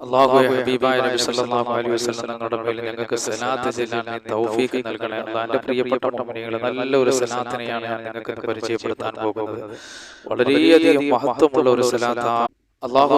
അള്ളാഹു ഹബീബായ നബി സല്ലല്ലാഹു അലൈഹി വസല്ലം തങ്ങളുടെ മേൽ ഞങ്ങൾക്ക് സലാത്ത് ചെല്ലാൻ നീ തൗഫീഖ് നൽകണേ. പ്രിയപ്പെട്ട മുഅ്മിനീങ്ങളെ നല്ലൊരു സലാത്തിനെയാണ് ഞാൻ നിങ്ങൾക്ക് പരിചയപ്പെടുത്താൻ പോകുന്നത്. വളരെയധികം മഹത്വമുള്ള ഒരു സലാത്താണ് അള്ളാഹു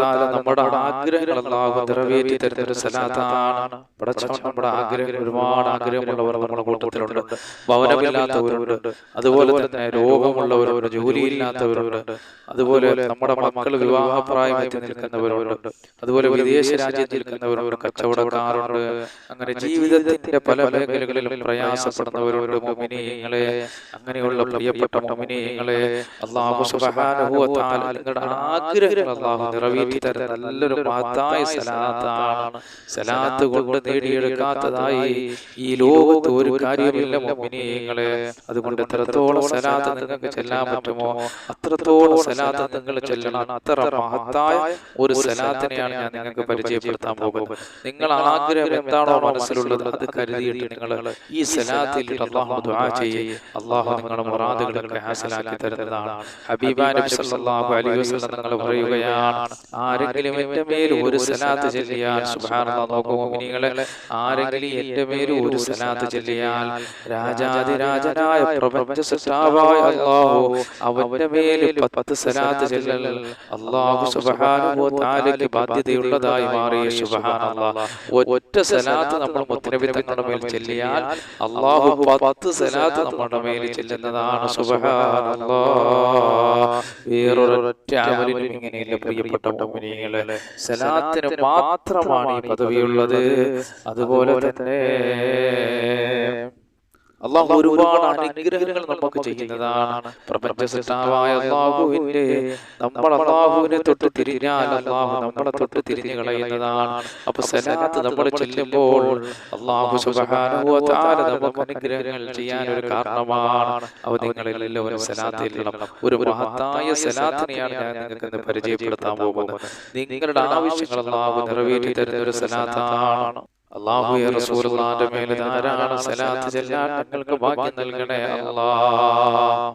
തആല നമ്മുടെ ആഗ്രഹങ്ങൾ അള്ളാഹു നിറവേറ്റി തരുന്ന ഒരു സലാത്താണ്. പടച്ചവൻ നമ്മുടെ ആഗ്രഹങ്ങൾ ഒരുപാട് ആഗ്രഹമുള്ളവർ നമ്മുടെ കൂട്ടത്തിലുണ്ട്. ഭവനമില്ലാത്തവരുണ്ട്. അതുപോലെ തന്നെ രോഗമുള്ളവരുണ്ട് ജോലിയില്ലാത്തവരുണ്ട്. അതുപോലെ നമ്മുടെ മക്കൾ വിവാഹപ്രായമെത്തി നിൽക്കുന്നവരുണ്ട്. അതുപോലെ വിദേശ രാജ്യത്ത് നിൽക്കുന്നവരുണ്ട്. കച്ചവടക്കാരുണ്ട്. അങ്ങനെ ജീവിതത്തിന്റെ പല മേഖലകളിലും പ്രയാസപ്പെടുന്നവരുണ്ട് മോമിനിയങ്ങളെ. അങ്ങനെയുള്ള പ്രിയപ്പെട്ട മോമിനിയങ്ങളെ. അള്ളാഹു തആല നിങ്ങളുടെ ആഗ്രഹങ്ങൾ അള്ളാഹു നിറവേറ്റി തരുന്ന നല്ലൊരു മഹത്തായ സലാത്താണ് സലാത്ത് കൊണ്ട് നേടിയെടുക്കാത്തതായി ഈ ലോകത്ത് ഒരു കാര്യമില്ല മോമിനിയങ്ങളെ അതുകൊണ്ട് എത്രത്തോളം സലാത്ത് നിങ്ങൾക്ക് ചെല്ലാൻ പറ്റുമോ അത്രത്തോളം സലാത്ത് നിങ്ങൾ ചെല്ലണം. അത്ര മഹത്തായ ഒരു സലാത്തിനെയാണ് ഞാൻ നിങ്ങൾക്ക് പരിചയപ്പെടുത്താൻ പോകുന്നത്. നിങ്ങൾ ആഗ്രഹം എന്താണോ മനസ്സിലുള്ളത് അത് കരുതിയിട്ട് നിങ്ങൾ ഈ സലാത്തിൽ അള്ളാഹു ദുആ ചെയ്യേ. അള്ളാഹു നിങ്ങളുടെ മുറാദുകളൊക്കെ ഹാസലാക്കി തരുന്നതാണ്. ഹബീബ നബി സല്ലല്ലാഹു അലൈഹി വസല്ലം നിങ്ങൾ പറയുകയാണ്. ആരെങ്കിലും എന്റെ മേൽ ഒരു സലാത്ത് ചൊല്ലിയാൽ സുബ്ഹാനല്ലാഹ് നോക്കൂ മുഅ്മിനീങ്ങളെ ആരെങ്കിലും എന്റെ മേൽ ഒരു സലാത്ത് ചൊല്ലിയാൽ രാജാതിരാജനായ പ്രപഞ്ച സൃഷ്ടാവായ അല്ലാഹു അവന്റെ മേൽ പത്ത് സലാത്ത് ചെല്ലൽ അല്ലാഹു സുബ്ഹാനഹു വ തആലയ്ക്ക് ബാധ്യതയുള്ളതായി മാറിയ സുബ്ഹാനല്ലാഹ്. ഒറ്റ സലാത്ത് നമ്മൾ മുത്തനബി തങ്ങളുടെ മേൽ ചൊല്ലിയാൽ അല്ലാഹു പത്ത് സലാത്ത് നമ്മുടെ മേൽ ചെല്ലുന്നതാണ് സുബ്ഹാനല്ലാഹ്. വേറൊരൊറ്റ അമലിനും ഇങ്ങനെയില്ല പ്രിയപ്പെട്ട മുഅ്മിനീങ്ങളെ സലാത്തിന് മാത്രമാണ് ഈ പദവിയുള്ളത് അതുപോലെ തന്നെ അള്ളാഹു ഒരുപാട് അനുഗ്രഹങ്ങൾ നമുക്ക് ചെയ്യുന്നതാണ്. പ്രപഞ്ച സൃഷ്ടാവായ അള്ളാഹുവിന്റെ നമ്മൾ അള്ളാഹുവിനെ തൊട്ട് തിരിഞ്ഞാൽ അള്ളാഹു നമ്മളെ തൊട്ട് തിരിഞ്ഞു കളയുന്നതാണ്. അപ്പൊ സലാത്ത് നമ്മൾ ചെല്ലുമ്പോൾ അള്ളാഹു നമുക്ക് അനുഗ്രഹങ്ങൾ ചെയ്യാൻ ഒരു കാരണമാണ്. അവ നിങ്ങളിൽ ഒരു സലാത്ത് ചെല്ലണം ഒരു മഹത്തായ സലാത്തിനെയാണ് ഞാൻ നിങ്ങൾക്ക് പരിചയപ്പെടുത്താൻ പോകുന്നത്. നിങ്ങളുടെ ആവശ്യങ്ങൾ അള്ളാഹു നിറവേറ്റി തരുന്ന ഒരു സലാത്താണ്. അള്ളാഹു റസൂലുള്ളാഹിന്റെ മേൽ ധാരാളം സലാത്ത് ചെല്ലാൻ ഞങ്ങൾക്ക് ഭാഗ്യം നൽകണേ അല്ലാഹ്.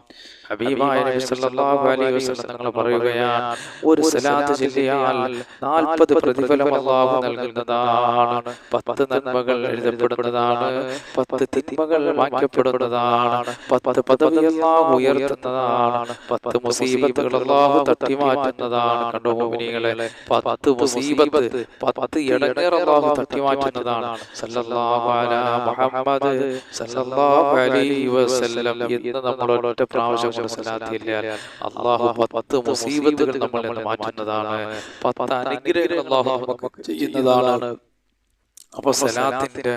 ഹബീബായ നബി സല്ലല്ലാഹു അലൈഹി വസല്ലം തങ്ങൾ പറയുകയാണ് ഒരു സലാത്ത് ചൊല്ലിയാൽ 40 പ്രതിഫലം അല്ലാഹു നൽകുന്നതാണ്. 10 നന്മകൾ എഴുതപ്പെടുന്നതാണ്. 10 തിന്മകൾ മായ്ക്കപ്പെടുന്നതാണ് 10 പദവി അല്ലാഹു ഉയർത്തുന്നതാണ്. 10 മുസീബത്തുകൾ അല്ലാഹു തട്ടി മാറ്റുന്നതാണ് കണ്ടോ മുഅ്മിനീങ്ങളെ 10 മുസീബത്ത് 10 ഇടങ്ങേർ അല്ലാഹു തട്ടി മാറ്റുന്നതാണ്. സല്ലല്ലാഹു അലാ മുഹമ്മദ് സല്ലല്ലാഹു അലൈഹി വസല്ലം എന്ന് നമ്മൾ ഒറ്റ പ്രാവശ്യം കൊണ്ട് സലാത്തില്ല അള്ളാഹു പത്ത് മുസീബത്തുകൾ മാറ്റുന്നതാണ്. പത്ത് അനുഗ്രഹങ്ങൾ അള്ളാഹു നമുക്ക് ചെയ്യുന്നതാണ്. അപ്പൊ സലാത്തിന്റെ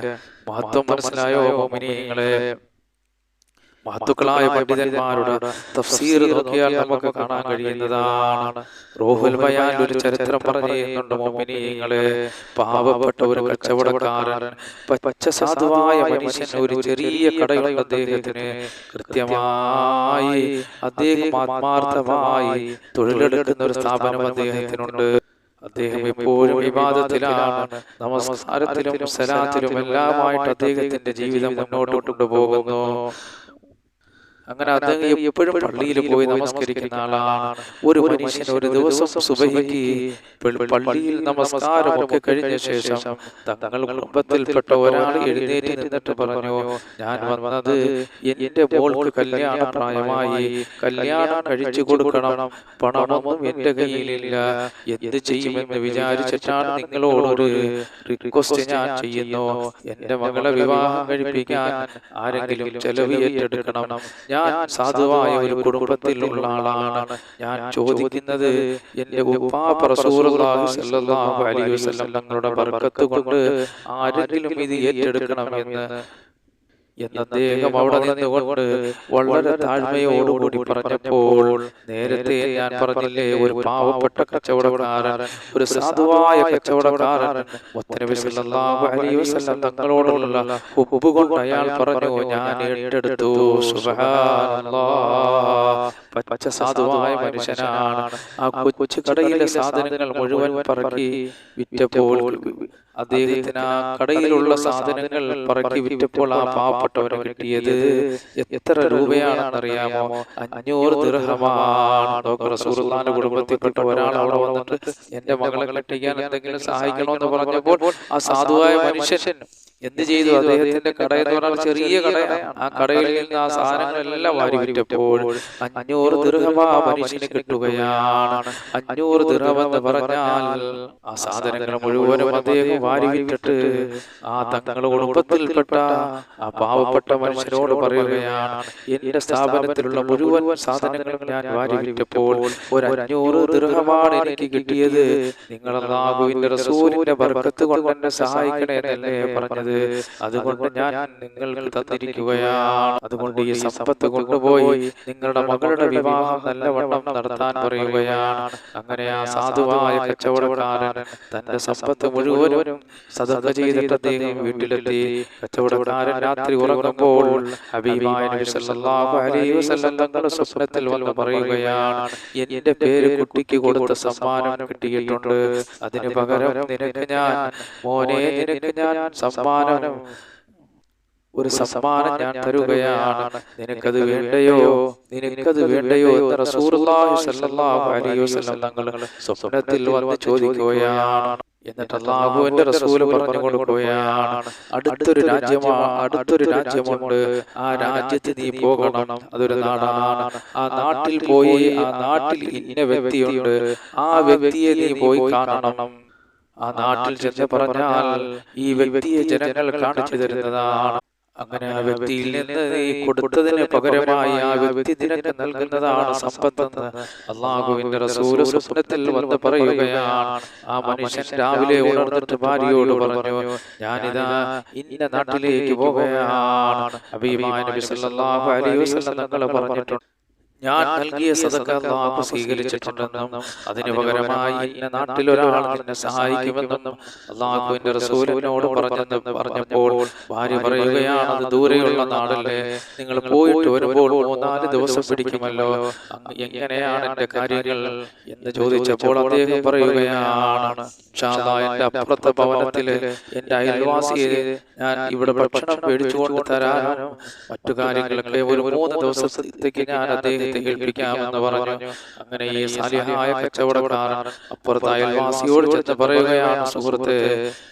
മഹത്വം മനസ്സിലായോ മോമിനിയങ്ങളെ മഹത്തുക്കളായ പണ്ഡിതന്മാരുടെ തഫ്സീർ നോക്കിയാൽ നമുക്ക് കാണാൻ കഴിയുന്നതാണ്. റോഹുൽ ബയാൻ ഒരു ചരിത്രം പറയുന്നുണ്ട് മുഅ്മിനീങ്ങളെ മോമിനിയങ്ങളെ പാവപ്പെട്ട ഒരു കച്ചവടക്കാരൻ. പച്ച സാധുവായ മനുഷ്യൻ ഒരു ചെറിയ കടയുള്ള അദ്ദേഹത്തിന് കൃത്യമായി അദ്ദേഹം ആത്മാർത്ഥമായി തൊഴിലെടുക്കുന്ന ഒരു സ്ഥാപനം അദ്ദേഹത്തിനുണ്ട്. അദ്ദേഹം എപ്പോഴും വിവാദത്തിലാണ്. നമസ്കാരത്തിലും സലാത്തിലും എല്ലാമായിട്ട് അദ്ദേഹത്തിന്റെ ജീവിതം മുന്നോട്ട് കൊണ്ടുപോകുന്നു. അങ്ങനെ അദ്ദേഹം എപ്പോഴും പള്ളിയിൽ പോയി നമസ്കരിക്കുന്ന ആളാണ്. ഒരു മനുഷ്യൻ ഒരു ദിവസം സുബഹിക്ക് പള്ളിയിൽ നമസ്കാരം ഒക്കെ കഴിഞ്ഞ ശേഷം തങ്ങൾ കുടുംബത്തിൽപ്പെട്ട ഒരാൾ എഴുന്നേറ്റ് നിന്നിട്ട് പറഞ്ഞു ഞാൻ വന്നത് എന്റെ മോൾക്ക് കല്യാണ പ്രായമായി. കല്യാണം കഴിച്ചു കൊടുക്കണം. പണമൊന്നും എന്റെ കയ്യിലില്ല. എന്ത് ചെയ്യുമെന്ന് വിചാരിച്ചിട്ടാണ് നിങ്ങളോടൊരു റിക്വസ്റ്റ് ഞാൻ ചെയ്യുന്നു എന്റെ മകളെ വിവാഹം കഴിപ്പിക്കാൻ ആരെങ്കിലും ചെലവ് ഏറ്റെടുക്കണം. ഞാൻ സാധുവായ ഒരു കുടുംബത്തിലുള്ള ആളാണ്. ഞാൻ ചോദിക്കുന്നത് ഉപ്പാപ്പ വസല്ലം തങ്ങളുടെ ബർക്കത്ത് കൊണ്ട് ആരെങ്കിലും ഇത് ഏറ്റെടുക്കണമെന്ന് എന്ന് അദ്ദേഹം അവിടെ നിന്നുകൊണ്ട് വളരെ താഴ്മയോടുകൂടി പറഞ്ഞപ്പോൾ നേരത്തെ ഞാൻ പറഞ്ഞില്ലേ ഒരു പാവപ്പെട്ട കച്ചവടക്കാരൻ ഒരു സാധുവായ കച്ചവടക്കാരൻ തങ്ങളോടുള്ള ഉപ്പ് കൊണ്ട് അയാൾ പറഞ്ഞു ഞാൻ ഏറ്റെടുത്തു പച്ച സാധുവായ മനുഷ്യനാണ്. ആ കൊച്ചു കടയിലെ സാധനങ്ങൾ മുഴുവൻ പറക്കി വിറ്റപ്പോൾ അദ്ദേഹത്തിന് ആ കടയിലുള്ള സാധനങ്ങൾ പറക്കി വിറ്റപ്പോൾ ആ പാവപ്പെട്ടവന് കിട്ടിയത് എത്ര രൂപയാണെന്നറിയാമോ? അഞ്ഞൂറ് ദൃഹമാണ് ഡോക്ടർ റസൂലുള്ളാഹിന്റെ കുടുംബത്തിൽപ്പെട്ട ഒരാൾ അവിടെ വന്നിട്ട് എന്റെ മകളെ കെട്ടിക്കാൻ എന്തെങ്കിലും സഹായിക്കണമെന്ന് പറഞ്ഞപ്പോൾ ആ സാധുവായ മനുഷ്യൻ എന്ത് ചെയ്തു? അദ്ദേഹത്തിന്റെ കട എന്ന് പറഞ്ഞാൽ ചെറിയ കടയാണ്. ആ കടയിൽ നിന്ന് ആ സാധനങ്ങളെല്ലാം വാരി വിറ്റപ്പോൾ അഞ്ഞൂറ് ദൃഹമ ആ മനുഷ്യന് കിട്ടുകയാണ്. അഞ്ഞൂറ് ദൃഹം എന്ന് പറഞ്ഞാൽ ആ സാധനങ്ങൾ മുഴുവനും അദ്ദേഹം വാരി വിറ്റിട്ട് ആ തങ്ങളുടെ കുടുംബത്തിൽപ്പെട്ട ആ പാവപ്പെട്ട മനുഷ്യനോട് പറയുകയാണ് എന്റെ സ്ഥാപനത്തിലുള്ള മുഴുവൻ സാധനങ്ങളും ഞാൻ വാരി വിറ്റപ്പോൾ ഒരു അഞ്ഞൂറ് ദൃഹമാണ് എനിക്ക് കിട്ടിയത്. നിങ്ങൾ നാഗുവിന്റെ റസൂലിന്റെ ബർക്കത്ത് കൊണ്ട് എന്നെ സഹായിക്കണേ എന്നല്ലേ പറഞ്ഞത്? അതുകൊണ്ട് ഞാൻ നിങ്ങൾക്ക് തന്നിരിക്കുകയാണ്. അതുകൊണ്ട് ഈ സമ്പത്ത് കൊണ്ടുപോയി നിങ്ങളുടെ മകളുടെ വിവാഹം നല്ലവണ്ണം നടത്താൻ പറയുകയാണ്. അങ്ങനെ ആ സാധുവായ കച്ചവടക്കാരൻ തന്റെ സമ്പത്ത് മുഴുവനും സദക ചെയ്തിട്ട് അദ്ദേഹം വീട്ടിലെത്തി. കച്ചവടക്കാരൻ രാത്രി ഉറങ്ങുമ്പോൾ തങ്ങളുടെ സ്വപ്നത്തിൽ വന്ന് പറയുകയാണ്. എന്റെ പേര് കുട്ടിക്ക് കൊടുത്ത സമ്മാനം കിട്ടിയിട്ടുണ്ട്. അതിന് പകരം നിനക്ക് ഞാൻ മോനെ നിനക്ക് ഞാൻ സമ്മാനം ഒരു സമ്മാനം ഞാൻ തരുകയാണ്. നിനക്കത് വേണ്ടയോ? നിനക്കത് വേണ്ടയോ? എന്ന് തങ്ങൾ സ്വപ്നത്തിൽ വന്ന് ചോദിക്കുകയാണ്. എന്നിട്ട് അള്ളാഹുവിന്റെ റസൂൽ പറഞ്ഞു കൊടുക്കുകയാണ്. അടുത്തൊരു രാജ്യമാണ്. അടുത്തൊരു രാജ്യമുണ്ട്. ആ രാജ്യത്ത് നീ പോകണം. അതൊരു നാടാണ്. ആ നാട്ടിൽ പോയി ആ നാട്ടിൽ ഇന്ന വ്യക്തിയുണ്ട്. ആ വ്യക്തിയെ നീ പോയി കാണണം. ആ നാട്ടിൽ ചെന്ന് പറഞ്ഞാൽ ഈ വ്യക്തിയെ ജനങ്ങൾ കാണിച്ചു തരുന്നതാണ്. അങ്ങനെ ആ വ്യക്തിയിൽ നിന്ന് ഈ കൊടുത്തതിന് പകരമായി ആ വ്യക്തി നിനക്ക് നൽകുന്നതാണ് സമ്പത്തെന്ന് അള്ളാഹുവിന്റെ റസൂൽ സ്വപ്നത്തിൽ വന്ന് പറയുകയാണ്. ആ മനുഷ്യൻ രാവിലെ ഉണർന്നിട്ട് ഭാര്യയോട് പറഞ്ഞു ഞാനിതാ ഇന്ന നാട്ടിലേക്ക് പോകുകയാണ് അഭിമാനം നബി സല്ലല്ലാഹു അലൈഹി വസല്ലം പറഞ്ഞിട്ടുണ്ട് ഞാൻ നൽകിയ സദക്ക അള്ളാഹു സ്വീകരിച്ചിട്ടുണ്ടെന്നും അതിന് പകരമായി എന്റെ നാട്ടിൽ ഒരാൾ എന്നെ സഹായിക്കുമെന്നും അള്ളാഹുവിന്റെ റസൂലിനോട് പറഞ്ഞെന്ന് പറഞ്ഞപ്പോൾ ഭാര്യ പറയുകയാണ് അത് ദൂരെയുള്ള നാടല്ലേ നിങ്ങൾ പോയിട്ട് വരുമ്പോൾ നാല് ദിവസം പിടിക്കുമല്ലോ? എങ്ങനെയാണ് എന്റെ കാര്യങ്ങൾ? എന്ന് ചോദിച്ചപ്പോൾ അദ്ദേഹം പറയുകയാണ് "ഇൻഷാ അല്ലാ, എന്റെ അപ്പുറത്തെ ഭവനത്തിൽ എന്റെ അയൽവാസിയെ ഞാൻ ഇവിടെ ഭക്ഷണം മേടിച്ചുകൊണ്ട് തരാനും മറ്റു കാര്യങ്ങളൊക്കെ ഒരു മൂന്ന് ദിവസത്തേക്ക് ഞാൻ അദ്ദേഹത്തെ ഏൽപ്പിക്കാമെന്ന് പറഞ്ഞു. അങ്ങനെ ഈ സാലിഹായ കച്ചവടക്കാരൻ അപ്പുറത്തെ അയൽവാസിയോട് ചെന്ന് പറയുകയാണ് സുഹൃത്തെ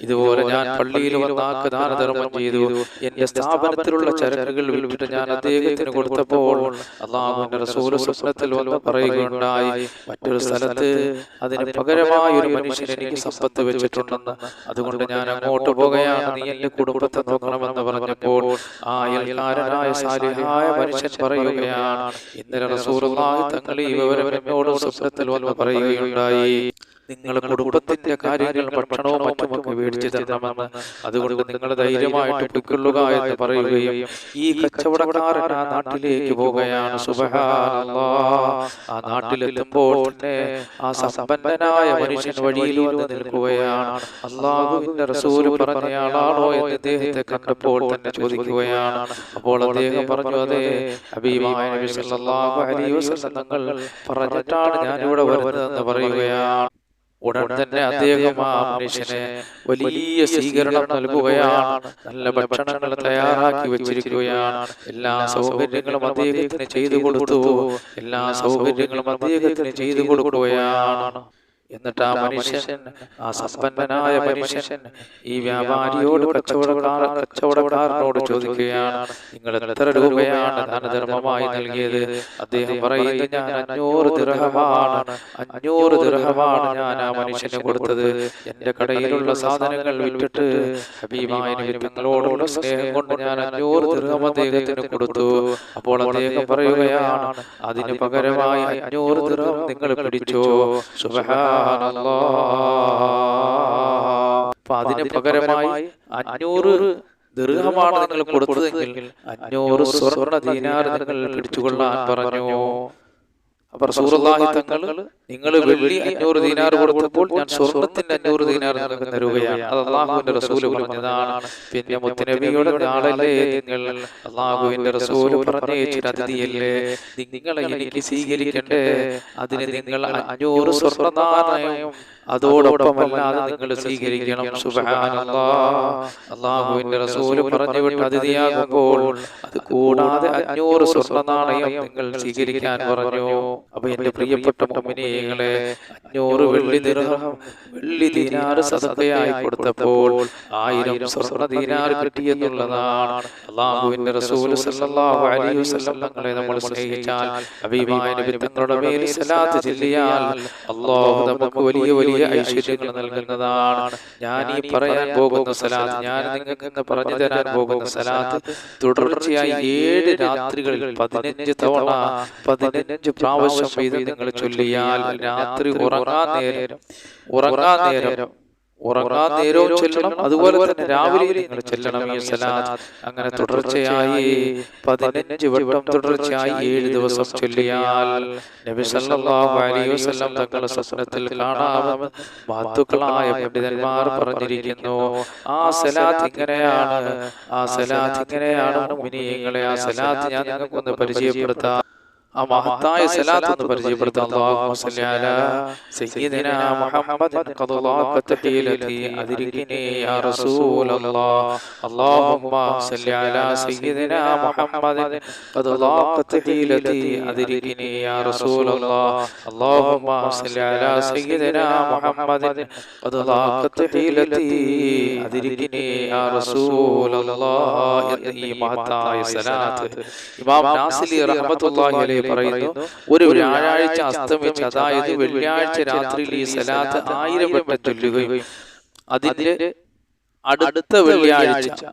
ഇതുപോലെ ഞാൻ പള്ളിയിൽ വന്നാക്ക് ദാനധർമ്മം ചെയ്തു. എന്റെ സ്ഥാപനത്തിലുള്ള ചരക്കുകൾ വിൽപ്പിട്ട് ഞാൻ അദ്ദേഹത്തിന് കൊടുത്തപ്പോൾ അള്ളാഹുവിന്റെ റസൂൽ സ്വപ്നത്തിൽ വന്ന് പറയുകയുണ്ടായി. മറ്റൊരു സ്ഥലത്ത് അതിന് പകരമായ ഒരു മനുഷ്യൻ എനിക്ക് സമ്പത്ത് വെച്ചിട്ടുണ്ടെന്ന്. അതുകൊണ്ട് ഞാൻ അങ്ങോട്ട് പോകുകയാണ് നീ എന്റെ കുടുംബത്തെ നോക്കണമെന്ന് പറഞ്ഞപ്പോൾ ആ അയൽക്കാരനായ സാലിഹായ മനുഷ്യൻ പറയുകയാണ് ഇന്നലെ റസൂലുള്ളാഹി തങ്ങൾ ഈ വിവരം എന്നോട് സ്വപ്നത്തിൽ വന്ന് പറയുകയുണ്ടായി. നിങ്ങൾ കുടുംബത്തിന്റെ കാര്യങ്ങൾ ഭക്ഷണവും മറ്റുമൊക്കെ മേടിച്ചു തരണമെന്ന് അതുകൊണ്ട് നിങ്ങൾ ധൈര്യമായിട്ട് പൊയ്ക്കൊള്ളുക എന്ന് പറയുകയും ഈ കച്ചവടക്കാരൻ ആ നാട്ടിലേക്ക് പോവുകയാണ്. സുബഹാനല്ലാ. ആ നാട്ടിലെത്തുമ്പോൾ തന്നെ ആ സമ്പന്നനായ മനുഷ്യൻ വഴിയിൽ വന്ന് നിൽക്കുകയാണ്. അള്ളാഹുവിന്റെ റസൂൽ പറഞ്ഞയാളാണോ എന്ന് അദ്ദേഹത്തെ കണ്ടപ്പോൾ തന്നെ ചോദിക്കുകയാണ്. അപ്പോൾ അദ്ദേഹം പറഞ്ഞു അതെ വസല്ലം തങ്ങൾ പറഞ്ഞിട്ടാണ് ഞാൻ ഇവിടെ വരുന്നതെന്ന് പറയുകയാണ്. ഉടൻ തന്നെ അദ്ദേഹം ആ മനുഷ്യനെ വലിയ സ്വീകരണം നൽകുകയാണ്. നല്ല ഭക്ഷണങ്ങൾ തയ്യാറാക്കി വെച്ചിരിക്കുകയാണ്. എല്ലാ സൗകര്യങ്ങളും അദ്ദേഹത്തിന് ചെയ്തു കൊടുത്തു. എല്ലാ സൗകര്യങ്ങളും അദ്ദേഹത്തിന് ചെയ്തു കൊടുക്കുകയാണ്. എന്നിട്ട് ആ മനുഷ്യൻ ആ സമ്പന്നനായ മനുഷ്യൻ ഈ വ്യാപാരിയോട് കച്ചവടക്കാർ കച്ചവടക്കാരനോട് ചോദിക്കുകയാണ് നിങ്ങൾ എത്ര രൂപയാണ് ധനധർമ്മമായി നൽകിയത്? അദ്ദേഹം പറയുന്നത് ഞാൻ അഞ്ഞൂറ് ദൃഹമാണ് അഞ്ഞൂറ് ദൃഹമാണ് ഞാൻ ആ മനുഷ്യന് കൊടുത്തത്. എന്റെ കടയിലുള്ള സാധനങ്ങൾ വിറ്റിട്ട് ഹബീബായ സ്നേഹം കൊണ്ട് ഞാൻ അഞ്ഞൂറ് ദൃഹം അദ്ദേഹത്തിന് കൊടുത്തു. അപ്പോൾ അദ്ദേഹം പറയുകയാണ് അതിന് പകരമായി അഞ്ഞൂറ് ദൃഹം നിങ്ങൾ പിടിച്ചോ. സുബ്ഹാനല്ലാഹ് അപ്പൊ അതിന് പകരമായി അഞ്ഞൂറ് ദീർഘമാണ് നിങ്ങൾ കൊടുത്തതെങ്കിൽ അഞ്ഞൂറ് സ്വർണ ദീനാർ നിങ്ങൾ പിടിച്ചുകൊള്ളാൻ പറഞ്ഞു. അപ്പൊ റസൂലുള്ളാഹി തങ്ങൾ നിങ്ങൾ വെള്ളി അഞ്ഞൂറ് ദിനാർ കൊടുത്തപ്പോൾ ഞാൻ സ്വർണത്തിന്റെ അഞ്ഞൂറ് ദിനാർ നിങ്ങൾക്ക് തരുകയാണ്. അത് അള്ളാഹുവിന്റെ റസൂൽ പറഞ്ഞതാണ്. പിന്നെ മുത്തനബിയുടെ നാളല്ലേ നിങ്ങൾ അള്ളാഹുവിന്റെ റസൂൽ പറഞ്ഞേച്ചിട്ട് അതിഥിയല്ലേ നിങ്ങളെ എനിക്ക് സ്വീകരിക്കണ്ടേ? അതിന് നിങ്ങൾ അഞ്ഞൂറ് സ്വർണ നാണയം അതോടൊപ്പമല്ലാതെ നിങ്ങൾ സ്വീകരിക്കണം. അള്ളാഹുവിന്റെ റസൂൽ പറഞ്ഞു വിട്ട് അതിഥിയാകുമ്പോൾ അത് കൂടാതെ അഞ്ഞൂറ് സ്വർണ നാണയം നിങ്ങൾ സ്വീകരിക്കാൻ പറഞ്ഞു. അപ്പൊ എന്റെ പ്രിയപ്പെട്ട മുമിനിയങ്ങളെ അഞ്ഞൂറ് വെള്ളി ദിർഹം വെള്ളി ദീനാറ് സദക്കയായി കൊടുത്തപ്പോൾ ആയിരം സ്വർണ ദീനാർ കിട്ടിയെന്നുള്ളതാണ്. അള്ളാഹുവിന്റെ റസൂൽ സല്ലല്ലാഹു അലൈഹി വസല്ലം തങ്ങളെ നമ്മൾ സ്നേഹിച്ചാൽ ഹബീബായ നബി തങ്ങളുടെ മേൽ സലാത്ത് ചൊല്ലിയാൽ അള്ളാഹു നമുക്ക് വലിയ വലിയ ഐശ്വര്യങ്ങൾ നൽകുന്നതാണ്. ഞാൻ ഈ പറയാൻ പോകുന്ന സലാത്ത് ഞാൻ നിങ്ങൾക്ക് പറഞ്ഞു തരാൻ പോകുന്ന സലാത്ത് തുടർച്ചയായി ഏഴ് രാത്രികളിൽ പതിനഞ്ച് തവണ പതിനഞ്ച് പ്രാവശ്യം ഇത് നിങ്ങൾ ചൊല്ലിയാൽ രാത്രി ഉറങ്ങാൻ നേരം ഉറങ്ങാൻ നേരം ഉറങ്ങാൻ നേരവും ചെല്ലണം. അതുപോലെ തന്നെ രാവിലെ നിങ്ങൾ ചെല്ലണം. ഈ സലാത്ത്. അങ്ങനെ തുടർച്ചയായി പതിനഞ്ച് വട്ടം തുടർച്ചയായി ഏഴ് ദിവസം ചൊല്ലിയാൽ നബി സല്ലല്ലാഹു അലൈഹി വസല്ലം തങ്ങളുടെ സ്വപ്നത്തിൽ കാണാമെന്ന് മാത്തുക്കളായ പണ്ഡിതന്മാർ പറഞ്ഞിരിക്കുന്നു. ആ സലാത്ത് ഇങ്ങനെയാണ്. ആ സലാത്ത് ഇങ്ങനെയാണ് മുഅ്മിനീങ്ങളെ. ആ സലാത്ത് ഞാൻ നിങ്ങൾക്കൊന്ന് പരിചയപ്പെടുത്താം. ആ മഹത്തായ സലാത്ത് ഒന്ന് പരിചയപ്പെടുത്താം. അല്ലാഹുമ്മ സ്വല്ലി അലാ സയ്യിദിനാ മുഹമ്മദ് ഖദ് ളാഖത് ഹീലതി അദ്രികിനി യാ റസൂലല്ലാഹ്. അല്ലാഹുമ്മ സ്വല്ലി അലാ സയ്യിദിനാ മുഹമ്മദ് ഖദ് ളാഖത് ഹീലതി അദ്രികിനി യാ റസൂലല്ലാഹ്. അല്ലാഹുമ്മ സ്വല്ലി അലാ സയ്യിദിനാ മുഹമ്മദ് ഖദ് ളാഖത് ഹീലതി അദ്രികിനി യാ റസൂലല്ലാഹ്. ഈ മഹത്തായ സലാത്ത് ഇമാം നാസിലി റഹ്മത്തുള്ളാഹി അലൈഹി പറയുന്നു. ഒരു വ്യാഴാഴ്ച അസ്തമിച്ച് അതായത് വെള്ളിയാഴ്ച രാത്രിയിൽ ഈ സലാത്ത് ആയിരം വട്ടം ചൊല്ലുകയും അതിന്റെ അടുത്ത വെള്ളിയാഴ്ച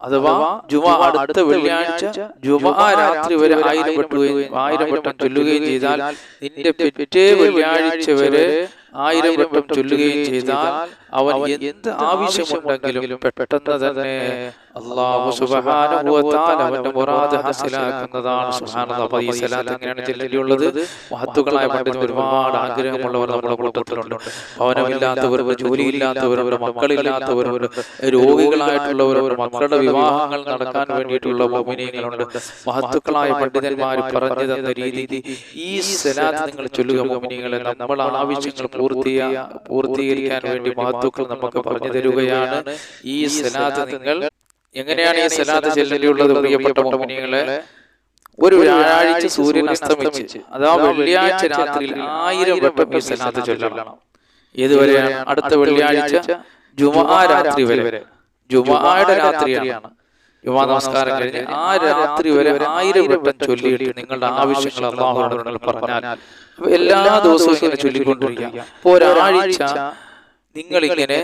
അഥവാ ജുമ അടുത്ത വെള്ളിയാഴ്ച ജുമ രാത്രി വരെ ആയിരം വട്ടുകയും ആയിരം വട്ടം ചൊല്ലുകയും ചെയ്താൽ നിന്റെ പിറ്റേ വെള്ളിയാഴ്ച വരെ ആയിരം വട്ടം ചൊല്ലുകയും ചെയ്താൽ അവൻ എന്ത് ആവശ്യമുണ്ടെങ്കിലും പെട്ടെന്ന് തന്നെ അള്ളാഹു തആല അവന്റെ മുറാദ് ഹാസിലാക്കുന്നതാണ്. സലാത്ത് എങ്ങനെയാണ് ചൊല്ലിയുള്ളത്. മഹത്തുക്കളായ പണ്ഡിതർ ഒരുപാട് ആഗ്രഹമുള്ളവർ നമ്മുടെ കൂട്ടത്തിലുണ്ട്. ഭവനമില്ലാത്തവർ ജോലിയില്ലാത്തവർ മക്കളില്ലാത്തവർ രോഗികളായിട്ടുള്ളവർ മക്കളുടെ വിവാഹങ്ങൾ നടക്കാൻ വേണ്ടിയിട്ടുള്ള മോമിനിയങ്ങളുണ്ട് മഹത്തുക്കളായ പണ്ഡിതന്മാർ പറഞ്ഞു തന്ന രീതി ഈ സലാത്ത് നിങ്ങൾ ചൊല്ലുക മോമിനിയങ്ങളെ നമ്മൾ ആവശ്യങ്ങൾ പൂർത്തിയാ പൂർത്തീകരിക്കാൻ വേണ്ടി മഹത്വക്കൾ നമുക്ക് പറഞ്ഞു തരുകയാണ് ഈ സലാത്ത് നിങ്ങൾ എങ്ങനെയാണ് ഈ സലാത്ത് ചെല്ലിയുള്ളത് പ്രിയപ്പെട്ട മോമിനിയങ്ങളെ ഒരു വ്യാഴാഴ്ച സൂര്യൻ അസ്തമിച്ച്. അതാ വെള്ളിയാഴ്ച രാത്രിയിൽ ആയിരം വട്ടം ഈ സലാത്ത് ചൊല്ലണം. ഏതുവരെയാണ്? അടുത്ത വെള്ളിയാഴ്ച ജുമാ രാത്രി വരെ. ജുമായുടെ രാത്രിയാണ്. ജുമാ നമസ്കാരം കഴിഞ്ഞ് ആ രാത്രി വരെ ആയിരം വട്ടം ചൊല്ലിയിട്ട് നിങ്ങളുടെ ആവശ്യങ്ങൾ അള്ളാഹുനോട് പറഞ്ഞാൽ എല്ലാ ദിവസവും ഇങ്ങനെ ചൊല്ലിക്കൊണ്ടിരിക്കുക ഇപ്പൊ ഒരാഴ്ച നിങ്ങൾ ഇങ്ങനെ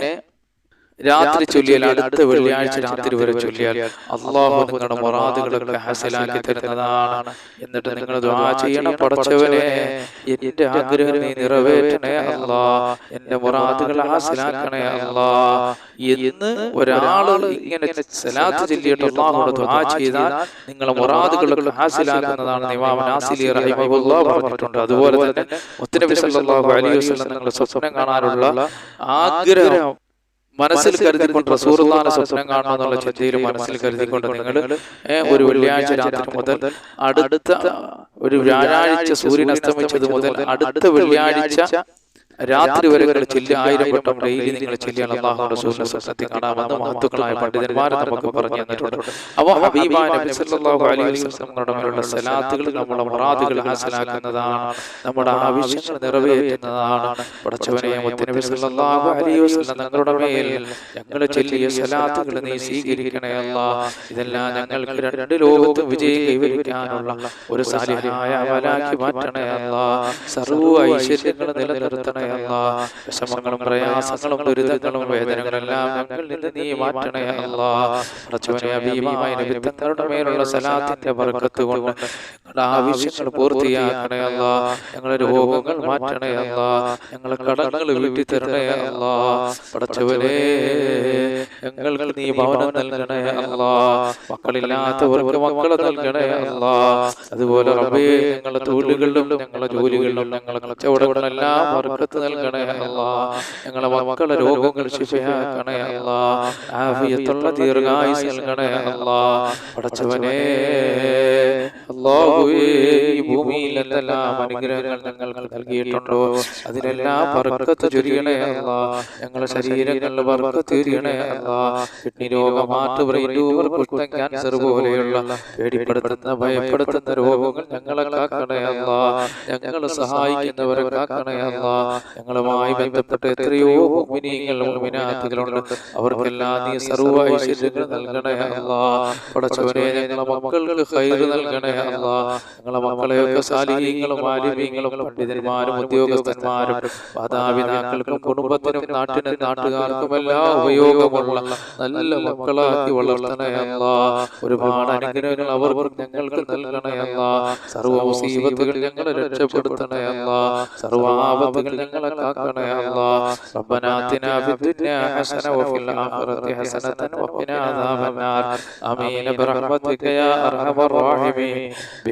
രാത്രി ചൊല്ലിയാൽ അടുത്ത വെള്ളിയാഴ്ച രാത്രി വരെ ചൊല്ലിയാൽ അള്ളാഹു നിങ്ങളുടെ മൊറാദുകളൊക്കെ ഹാസലാക്കി തരുന്നതാണ്. എന്നിട്ട് നിങ്ങൾ ദ്വാ ചെയ്യണം പടച്ചവനെ എന്റെ ആഗ്രഹം നീ നിറവേറ്റണേ അല്ലാ. എന്റെ മൊറാദുകൾ ഹാസിലാക്കണേ അല്ലാ. എന്ന് ഒരാൾ ഇങ്ങനെ സലാത്ത് ചൊല്ലിയിട്ട് അള്ളാഹുടെ ദ്വാ ചെയ്താൽ നിങ്ങളെ മൊറാദുകളൊക്കെ ഹാസിലാക്കുന്നതാണ് പറഞ്ഞിട്ടുണ്ട്. അതുപോലെ തന്നെ മുത്തനബി സല്ലല്ലാഹു അലൈഹി വസല്ലം നിങ്ങളുടെ സ്വപ്നം കാണാനുള്ള ആഗ്രഹം മനസ്സിൽ കരുതിക്കൊണ്ട് റസൂറുല്ലാനെ സ്വപ്നം കാണുമെന്നുള്ള ചിന്തയിൽ മനസ്സിൽ കരുതിക്കൊണ്ട് നിങ്ങൾ ഒരു വെള്ളിയാഴ്ച രാത്രി മുതൽ അടുത്ത ഒരു വ്യാഴാഴ്ച സൂര്യൻ അസ്തമിച്ചത് മുതൽ അടുത്ത വെള്ളിയാഴ്ച രാത്രി വരെ നിങ്ങൾ ചെല്ലി ആയിരം വട്ടം ഡെയിലി നിങ്ങൾ ചെല്ലിയാണ് അള്ളാഹുന്റെ സൂര്യ സ്വപ്നത്തിൽ കാണാമെന്ന് മഹത്തുക്കളായ പണ്ഡിതന്മാർ നമുക്ക് പറഞ്ഞു തന്നിട്ടുണ്ട്. അപ്പോൾ ഹബീബ നബി സല്ലല്ലാഹു അലൈഹി വസല്ലം മേലുള്ള സലാത്തുകൾ നമ്മുടെ മുറാദുകൾ ഹാസിലാക്കുന്നതാണ് നമ്മുടെ ആവശ്യങ്ങൾ നിറവേറ്റുന്നതാണ്. പടച്ചവനെ നബി സല്ലല്ലാഹു അലൈഹി വസല്ലം ഞങ്ങളുടെ മേൽ ഞങ്ങൾ ചെല്ലിയ സലാത്തുകൾ നീ സ്വീകരിക്കണേ അല്ലാ. ഇതെല്ലാം ഞങ്ങൾക്ക് രണ്ട് ലോകത്തും വിജയം കൈവരിക്കാനുള്ള ഒരു സാലിഹായ അമലാക്കി മാറ്റണേ അല്ലാ. സർവ ഐശ്വര്യങ്ങൾ നിലനിർത്തണേ അല്ലാ വിഷമങ്ങളും പ്രയാസങ്ങളും ദുരിതങ്ങളും വേദനകളെല്ലാം ഞങ്ങളിൽ നിന്ന് നീ മാറ്റണേ അല്ലാ. മേലുള്ള സലാത്തിന്റെ കൊണ്ട് ഞങ്ങളുടെ ആവശ്യങ്ങൾ പൂർത്തിയാക്കണേ അല്ല. ഞങ്ങളുടെ രോഗങ്ങൾ മാറ്റണേ അല്ല. ഞങ്ങളെ കടങ്ങൾ വീട്ടി തരണേ അല്ല. പടച്ചവനെ ഞങ്ങൾക്ക് നീ ഭവനം നൽകണേ അല്ല. മക്കളില്ലാത്തവർക്ക് മക്കളെ നൽകണേ അല്ല. അതുപോലെ റബ്ബേ ഞങ്ങളുടെ തൊഴിലുകളിലും ഞങ്ങളുടെ ജോലികളിലും ഞങ്ങളുടെ കച്ചവടങ്ങളെല്ലാം വർക്കത്ത് നൽകണേ അല്ല. ഞങ്ങളെ മക്കളെ രോഗങ്ങൾ ശിഫയാക്കണേ അല്ല. ആഫിയത്തുള്ള ദീർഘായുസ് നൽകണേ അല്ല. പടച്ചവനെ ഈ ഭൂമിയിൽ എന്തെല്ലാം അനുഗ്രഹങ്ങൾ ഞങ്ങൾക്ക് നൽകിയിട്ടുണ്ടോ? അതിനെല്ലാം ബർക്കത്ത് ചൊരിയണേ അല്ല. ഞങ്ങളുടെ ശരീരങ്ങളിൽ ബർക്കത്ത് ചൊരിയണേ അല്ല. കിഡ്നി രോഗം മാറ്റ് ബ്രെയിൻ ട്യൂമർ കുഷ്ഠം ക്യാൻസർ പോലെയുള്ള പേടിപ്പെടുത്തുന്ന ഭയപ്പെടുത്തുന്ന രോഗങ്ങൾ ഞങ്ങളെ കാക്കണേ അല്ല. ഞങ്ങളെ സഹായിക്കുന്നവരെ കാക്കണേ അല്ല. ഞങ്ങളുമായി ബന്ധപ്പെട്ട എത്രയോ മുമിനീങ്ങൾ മുമിനാത്തുകളുണ്ട് അവർക്കെല്ലാം നീ ഐശ്വര്യങ്ങൾ നൽകണേ അല്ല. പടച്ചവനെ ഞങ്ങളെ മക്കൾക്ക് ഹൈർ നൽകണേ അല്ല. ഞങ്ങളെ മക്കളെയൊക്കെ സാലിഹീങ്ങളും ആലിമ്യങ്ങളും പണ്ഡിതന്മാരും ഉദ്യോഗസ്ഥന്മാരും മാതാപിതാക്കൾക്കും കുടുംബത്തിനും നാട്ടിനും നാട്ടുകാർക്കും എല്ലാം ഉപയോഗമുള്ള നല്ല മക്കളാക്കി വളർത്തണയല്ല ഒരുപാട് അനുഗ്രഹങ്ങൾ അവർ ഞങ്ങൾക്ക് നൽകണയല്ല സർവ മുസീബത്തുകൾ ഞങ്ങളെ രക്ഷപ്പെടുത്തണയല്ല സർവാപത്തുകൾ ഞങ്ങളെ കാക്കണയല്ല റബ്ബനാത്തിന ഫിദ്ദുനിയ ഹസന വഫിൽ ആഖിറതി ഹസനതൻ വഖിന അദാബന്നാർ. ആമീൻ. ബിറഹ്മതിക അർഹമർ റഹീമീൻ.